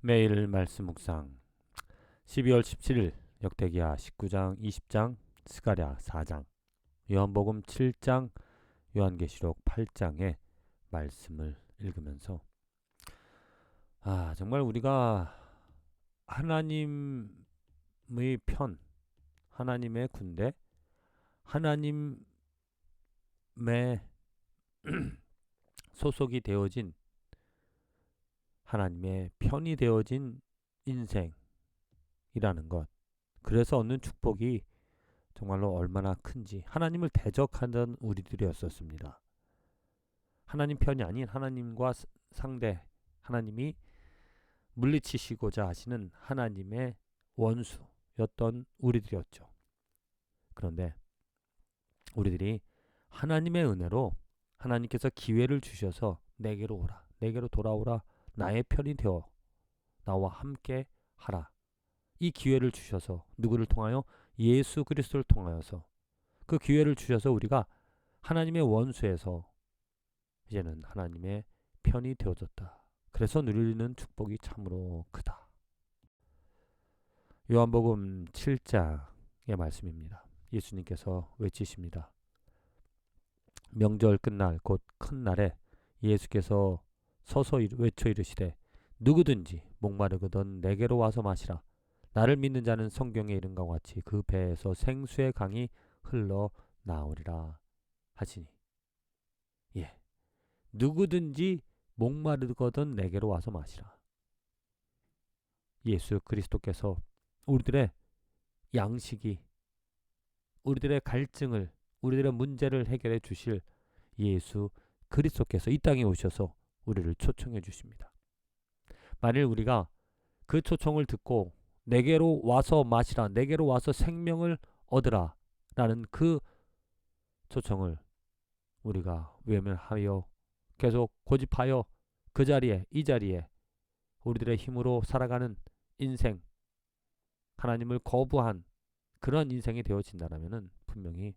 매일 말씀 묵상. 12월 17일 역대기야 19장 20장 스가랴 4장 요한복음 7장 요한계시록 8장의 말씀을 읽으면서. 아 정말 우리가 하나님의 편 하나님의 군대 하나님의 소속이 되어진 하나님의 편이 되어진 인생이라는 것. 그래서 얻는 축복이 정말로 얼마나 큰지 하나님을 대적하던 우리들이었었습니다. 하나님 편이 아닌 하나님과 상대 하나님이 물리치시고자 하시는 하나님의 원수였던 우리들이었죠. 그런데 우리들이 하나님의 은혜로 하나님께서 기회를 주셔서 내게로 오라, 내게로 돌아오라 나의 편이 되어 나와 함께 하라. 이 기회를 주셔서 누구를 통하여 예수 그리스도를 통하여서 그 기회를 주셔서 우리가 하나님의 원수에서 이제는 하나님의 편이 되어졌다. 그래서 누리는 축복이 참으로 크다. 요한복음 7장의 말씀입니다. 예수님께서 외치십니다. 명절 끝날 곧 큰 날에 예수께서 서서 외쳐 이르시되 누구든지 목마르거든 내게로 와서 마시라. 나를 믿는 자는 성경의 이름과 같이 그 배에서 생수의 강이 흘러 나오리라 하시니. 예. 누구든지 목마르거든 내게로 와서 마시라. 예수 그리스도께서 우리들의 양식이 우리들의 갈증을 우리들의 문제를 해결해 주실 예수 그리스도께서 이 땅에 오셔서 우리를 초청해 주십니다. 만일 우리가 그 초청을 듣고 내게로 와서 마시라, 내게로 와서 생명을 얻으라 라는 그 초청을 우리가 외면하여 계속 고집하여 그 자리에, 이 자리에 우리들의 힘으로 살아가는 인생, 하나님을 거부한 그런 인생이 되어진다면 분명히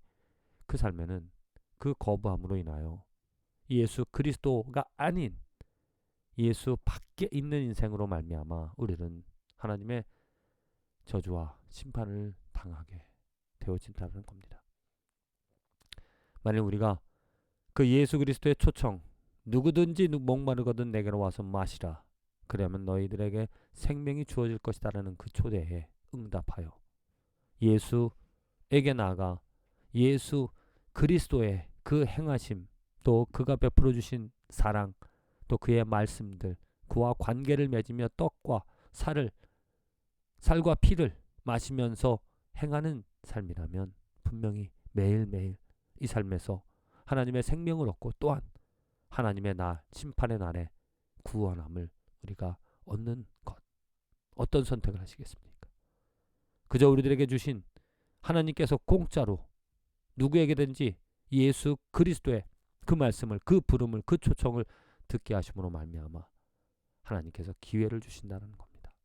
그 삶에는 그 거부함으로 인하여 예수 그리스도가 아닌 예수 밖에 있는 인생으로 말미암아 우리는 하나님의 저주와 심판을 당하게 되어진다는 겁니다. 만일 우리가 그 예수 그리스도의 초청 누구든지 목마르거든 내게로 와서 마시라 그러면 너희들에게 생명이 주어질 것이다라는 그 초대에 응답하여 예수에게 나아가 예수 그리스도의 그 행하심 또 그가 베풀어 주신 사랑 또 그의 말씀들 그와 관계를 맺으며 떡과 살을 살과 피를 마시면서 행하는 삶이라면 분명히 매일매일 이 삶에서 하나님의 생명을 얻고 또한 하나님의 날 심판의 날에 구원함을 우리가 얻는 것 어떤 선택을 하시겠습니까? 그저 우리들에게 주신 하나님께서 공짜로 누구에게든지 예수 그리스도의 그 말씀을 그 부름을 그 초청을 듣게 하심으로 말미암아 하나님께서 기회를 주신다는 겁니다.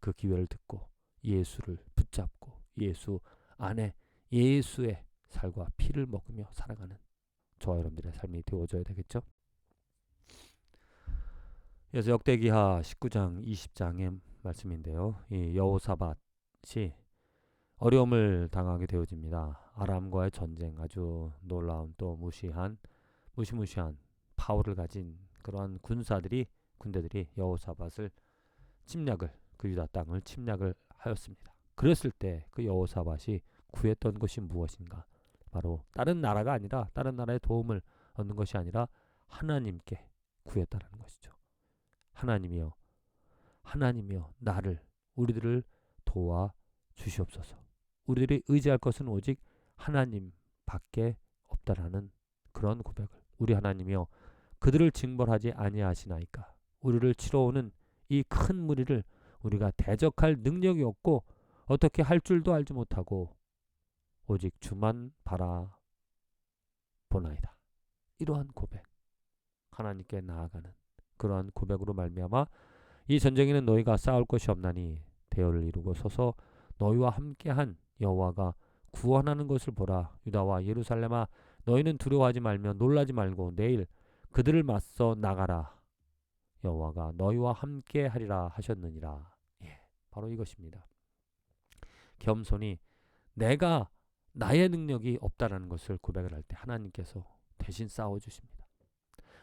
그 기회를 듣고 예수를 붙잡고 예수 안에 예수의 살과 피를 먹으며 살아가는 저와 여러분들의 삶이 되어져야 되겠죠? 그래서 역대기하 19장 20장의 말씀인데요. 이 여호사밧이 어려움을 당하게 되어집니다. 아람과의 전쟁 아주 놀라운 또 무시한 무시무시한 파워를 가진 그러한 군사들이 군대들이 여호사밧을 침략을 그 유다 땅을 침략을 하였습니다. 그랬을 때 그 여호사밧이 구했던 것이 무엇인가? 바로 다른 나라가 아니라 다른 나라의 도움을 얻는 것이 아니라 하나님께 구했다는 것이죠. 하나님이여 하나님이여 나를 우리들을 도와 주시옵소서. 우리들이 의지할 것은 오직 하나님밖에 없다라는 그런 고백을 우리 하나님이여 그들을 징벌하지 아니하시나이까 우리를 치러오는 이 큰 무리를 우리가 대적할 능력이 없고 어떻게 할 줄도 알지 못하고 오직 주만 바라 보나이다. 이러한 고백 하나님께 나아가는 그러한 고백으로 말미암아 이 전쟁에는 너희가 싸울 것이 없나니 대열을 이루고 서서 너희와 함께한 여호와가 구원하는 것을 보라 유다와 예루살렘아 너희는 두려워하지 말며 놀라지 말고 내일 그들을 맞서 나가라. 여호와가 너희와 함께 하리라 하셨느니라. 예, 바로 이것입니다. 겸손히 내가 나의 능력이 없다라는 것을 고백을 할 때 하나님께서 대신 싸워 주십니다.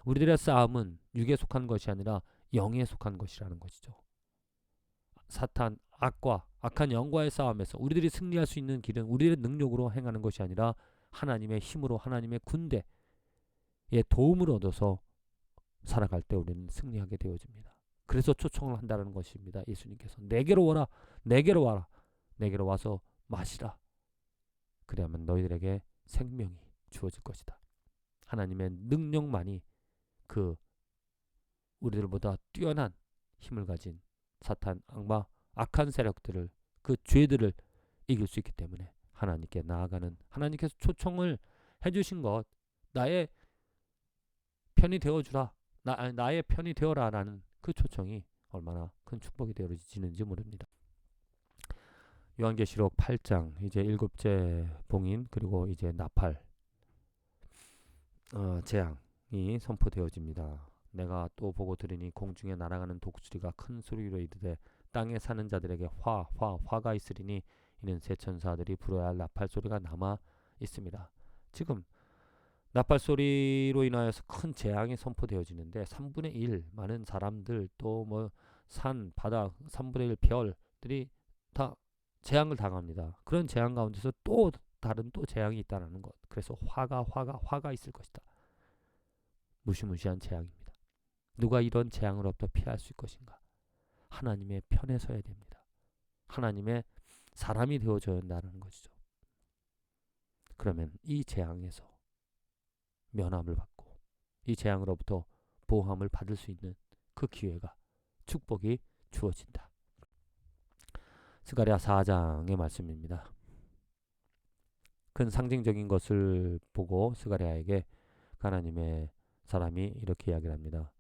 우리들의 싸움은 육에 속한 것이 아니라 영에 속한 것이라는 것이죠. 사탄 악과 악한 영과의 싸움에서 우리들이 승리할 수 있는 길은 우리의 능력으로 행하는 것이 아니라 하나님의 힘으로 하나님의 군대의 도움을 얻어서 살아갈 때 우리는 승리하게 되어집니다. 그래서 초청을 한다는 것입니다. 예수님께서 내게로 와라, 내게로 와라, 내게로 와서 마시라. 그래야만 너희들에게 생명이 주어질 것이다. 하나님의 능력만이 그 우리들보다 뛰어난 힘을 가진 사탄, 악마, 악한 세력들을 그 죄들을 이길 수 있기 때문에 하나님께 나아가는 하나님께서 초청을 해주신 것 나의 편이 되어주라 나, 나의 편이 되어라 라는 그 초청이 얼마나 큰 축복이 되어지는지 모릅니다. 요한계시록 8장 이제 일곱째 봉인 그리고 이제 나팔 어, 재앙이 선포되어집니다. 내가 또 보고 들으니 공중에 날아가는 독수리가 큰 소리로 이르되 땅에 사는 자들에게 화, 화, 화가 있으리니 이는 새 천사들이 불어야 할 나팔 소리가 남아 있습니다. 지금 나팔 소리로 인하여서 큰 재앙이 선포되어지는데 3분의 1 많은 사람들 또 뭐 산, 바다 3분의 1 별들이 다 재앙을 당합니다. 그런 재앙 가운데서 또 다른 또 재앙이 있다는 것. 그래서 화가 화가 화가 있을 것이다. 무시무시한 재앙입니다. 누가 이런 재앙으로부터 피할 수 있을 것인가? 하나님의 편에 서야 됩니다. 하나님의 사람이 되어줘야 한다는 것이죠. 그러면 이 재앙에서 면함을 받고 이 재앙으로부터 보호함을 받을 수 있는 그 기회가 축복이 주어진다. 스가랴 4장의 말씀입니다. 큰 상징적인 것을 보고 스가랴에게 하나님의 사람이 이렇게 이야기를 합니다.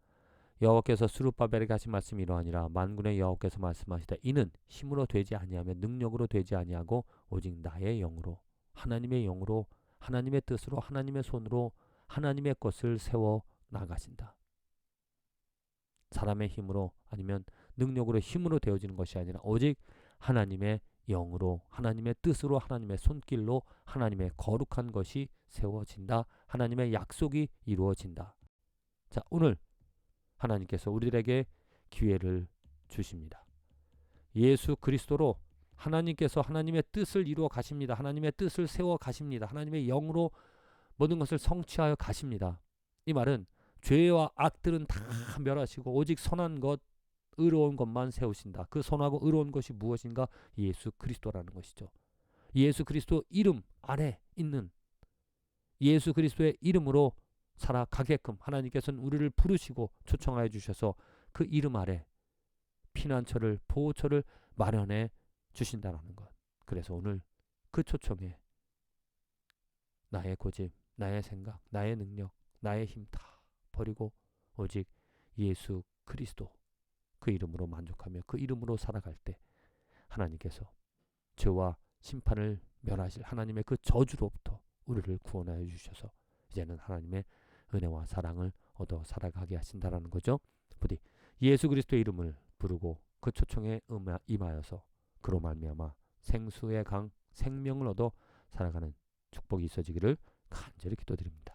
여호와께서 수르바벨에게 하신 말씀이 이러하니라 만군의 여호와께서 말씀하시다 이는 힘으로 되지 아니하며 능력으로 되지 아니하고 오직 나의 영으로 하나님의 영으로 하나님의 뜻으로 하나님의 손으로 하나님의 것을 세워 나가신다. 사람의 힘으로 아니면 능력으로 힘으로 되어지는 것이 아니라 오직 하나님의 영으로 하나님의 뜻으로 하나님의 손길로 하나님의 거룩한 것이 세워진다. 하나님의 약속이 이루어진다. 자, 오늘 하나님께서 우리들에게 기회를 주십니다. 예수 그리스도로 하나님께서 하나님의 뜻을 이루어 가십니다. 하나님의 뜻을 세워 가십니다. 하나님의 영으로 모든 것을 성취하여 가십니다. 이 말은 죄와 악들은 다 멸하시고 오직 선한 것, 의로운 것만 세우신다. 그 선하고 의로운 것이 무엇인가? 예수 그리스도라는 것이죠. 예수 그리스도 이름 안에 있는 예수 그리스도의 이름으로 살아가게끔 하나님께서는 우리를 부르시고 초청하여 주셔서 그 이름 아래 피난처를 보호처를 마련해 주신다라는 것. 그래서 오늘 그 초청에 나의 고집, 나의 생각, 나의 능력, 나의 힘 다 버리고 오직 예수 그리스도 그 이름으로 만족하며 그 이름으로 살아갈 때 하나님께서 죄와 심판을 면하실 하나님의 그 저주로부터 우리를 구원하여 주셔서 이제는 하나님의 은혜와 사랑을 얻어 살아가게 하신다라는 거죠. 부디 예수 그리스도의 이름을 부르고 그 초청에 임하여서 그로 말미암아 생수의 강 생명을 얻어 살아가는 축복이 있어지기를 간절히 기도드립니다.